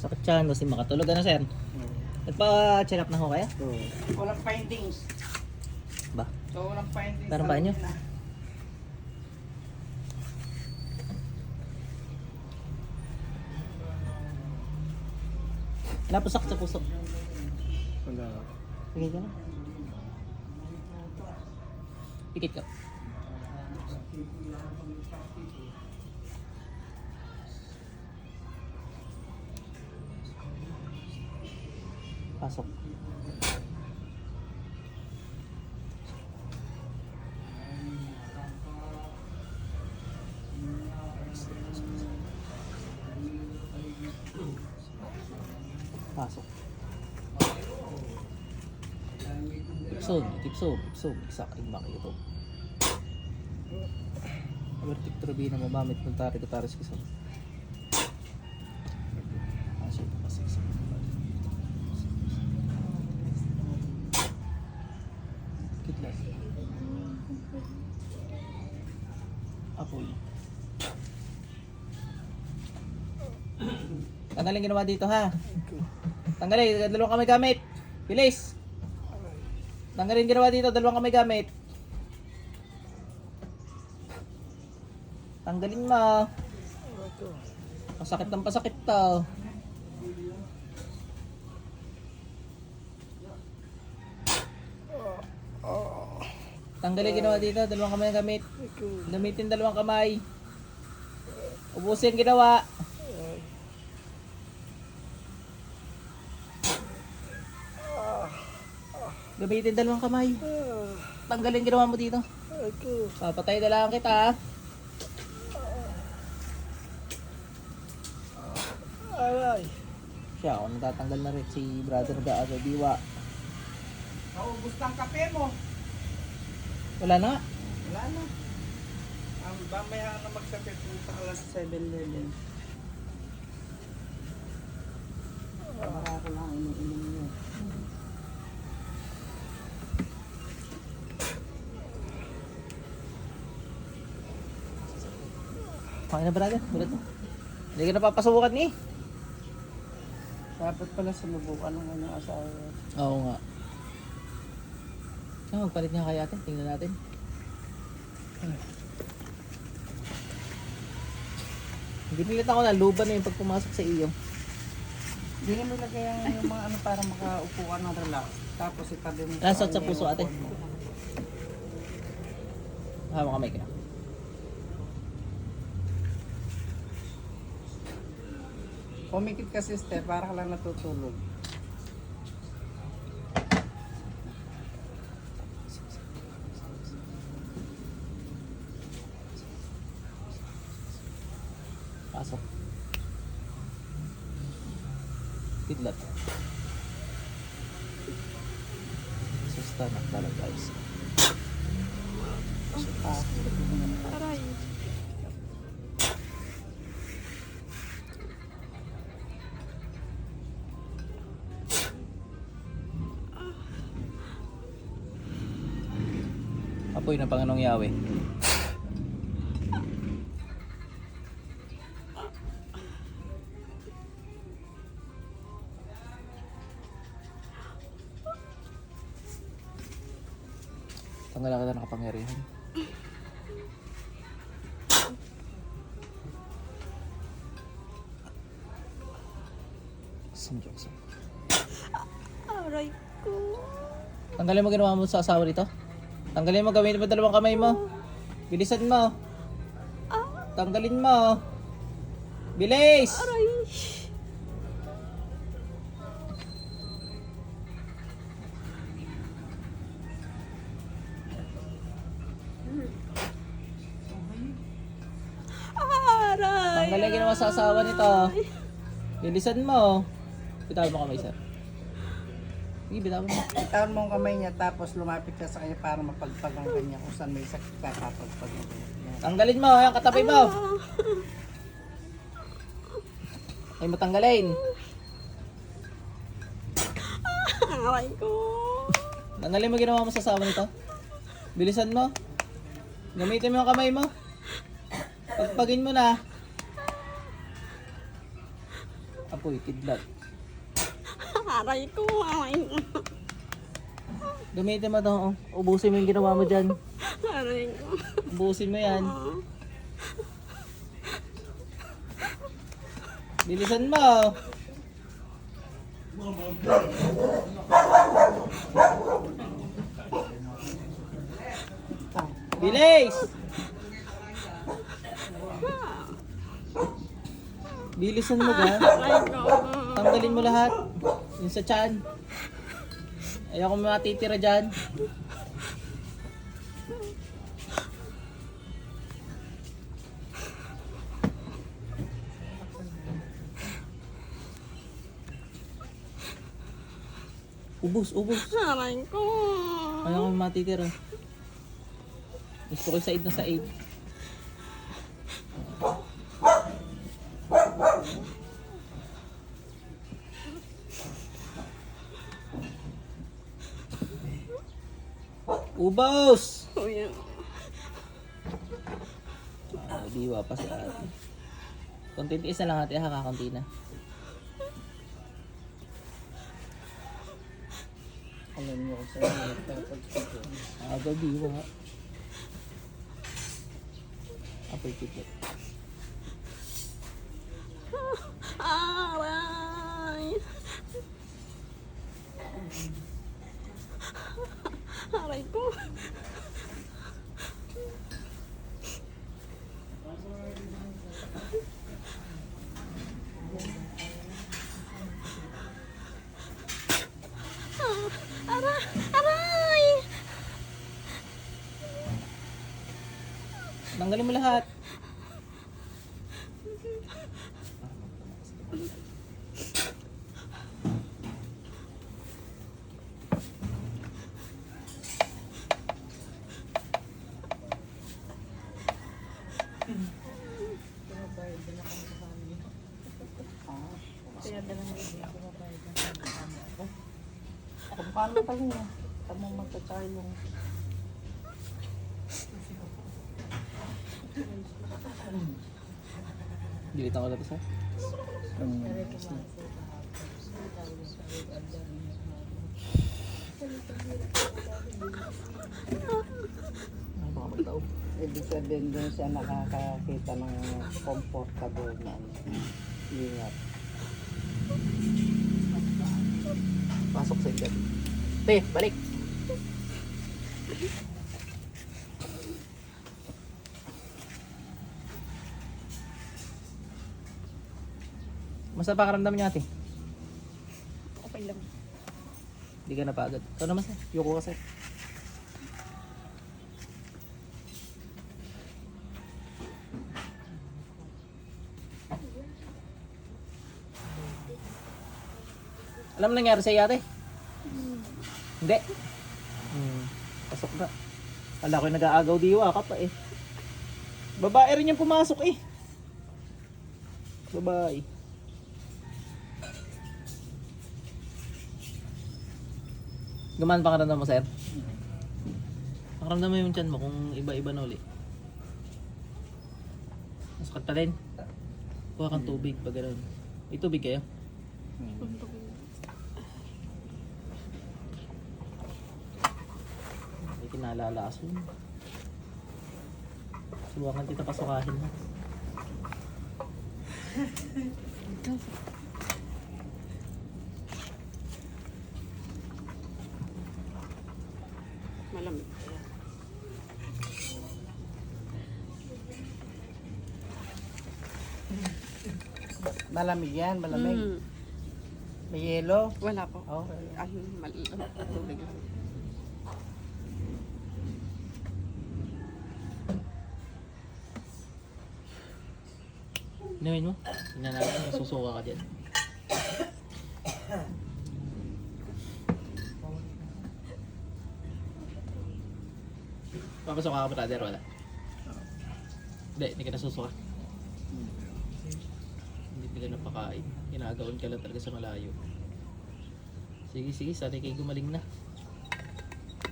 Sakit siya, no, si makatulog. Ano, sir? Nagpa-check up na ho kaya? Walang findings. Ba? So, walang findings. Meron ba inyo? na. Napasak sa puso. Wala. Sige ka na. Pikit ka. Pasok. Pasok. Tipsod, tipsod, tipsod. Isa ka yung bakit ito. Abertik trabina mamamit ng tari ko taris ko sa. Asya ito kasi sa. Kitlas. Apoy. Tanggalin ginawa dito ha. Tanggalin, dalawang kami gamit. Bilis. Tanggalin ginawa dito, dalawang kami gamit. Tanggalin mo. Pasakit ng pasakit to. Tanggalin ginawa dito, dalawang kamay gamit. Gamitin dalawang kamay. Ubusin ginawa. Gamitin dalawang kamay. Tanggalin ginawa mo dito. Papatay na lang kita. ah. Aray. Siya, ako natatanggal na rin si brother Gaaga Diwa. Naubos ng kape mo. Wala na. Wala na. Um, mamaya na magkape punta ka lang sa 7-Eleven. Baka ko lang iniinom Pakay na brother, bulat mo. Hindi ka napapasubukan ni. Dapat pala sumubukan ng kanyang asawa. Oo nga. Ah, magpalit niya kaya natin. Tingnan natin. Hindi nilit ako na luban na yung pag pumasok sa iyo. Hindi mo lagay yung mga ano para makaupo ka ng relax. Tapos itabi mo Lasot sa puso mo. Hawak kamay ka. Pumikit kasi step para ka lang natutulog. Pasok. Kidlat. Sustanak talaga guys. Ah, Apoy ng Panginoong Yahweh. Tanggal kita ng kapangyarihan. Sam Jackson. Aray ko. Tanggalin mo ginawa mo sa asawa nito. Tanggalin mo, gawin mo dalawang kamay mo. Bilisan mo. Tanggalin mo. Bilis! Aray. Aray. Tanggalin ang ginawa sa asawa nito. Bilisan mo. Bitawan mo kamay, sir. Sige, bitawan mo. Itawan mo ang kamay niya tapos lumapit ka sa kanya para mapagpag ang kanya kung saan may sakit ka kapagpag mo. Yan. Tanggalin mo, yung katabi mo. Ay, matanggalin. Aray ko. Tanggalin mo ginawa mo sa asawa nito. Bilisan mo. Gamitin mo yung kamay mo. Pagpagin mo na. Apoy, kidlat. Aray ko, aray ko. Gamitin mo to. oh. Ubusin mo yung ginawa mo dyan. Aray ko. Ubusin mo yan. Bilisan mo. Bilis! Bilisan mo ga. Aray ko. Tanggalin mo lahat. Yung sa chan. Ayaw ko matitira dyan. Ubus, ubus. Aray ko. Ayaw ko matitira. Gusto ko yung said na said. Ubos! Kuya. Ah, diwa pa si ate. Konti isa lang ate, ha, kakunti na. Alam niyo kung saan yung nagpapagpag. Aga diwa. Apoy kitlet. Aray. Aray ko. Aray! Tanggalin mo lahat. Paano pala niya? Tama magkatsaka yung... Dilitan ko na to sir. Ay, baka magtaob. Ibig sabihin doon siya nakakakita ng comfortable na ingat. Pasok sa ikat. Te, balik. Masa pakaramdam niya ate? Okay lang. Hindi ka napagod. Ikaw naman sir. Yuko ka sir. Alam nangyari sa ate? Hindi. Hmm. Pasok na. Kala ko yung nag-aagaw diwa ka pa eh. Babae rin yung pumasok eh. Babae. Gumaan pa karamdam mo, sir? Pakaramdam mo yung tiyan mo kung iba-iba na uli. Mas kanta rin. Kuha kang tubig pag gano'n. May tubig kayo? May kinalalason. Suwakan kita pasukahin mo. Malamig. Malamig yan, malamig. Mm. May yelo. Wala po. Oh. Ay, mali. Tubig lang. Inumin mo? Tingnan natin, nasusuka ka dyan. Papasok ka brother, wala? Hindi, hindi ka nasusuka. Hindi, ka napakain. Ginagaon ka lang talaga sa malayo. Sige, sige, sana kayo gumaling na.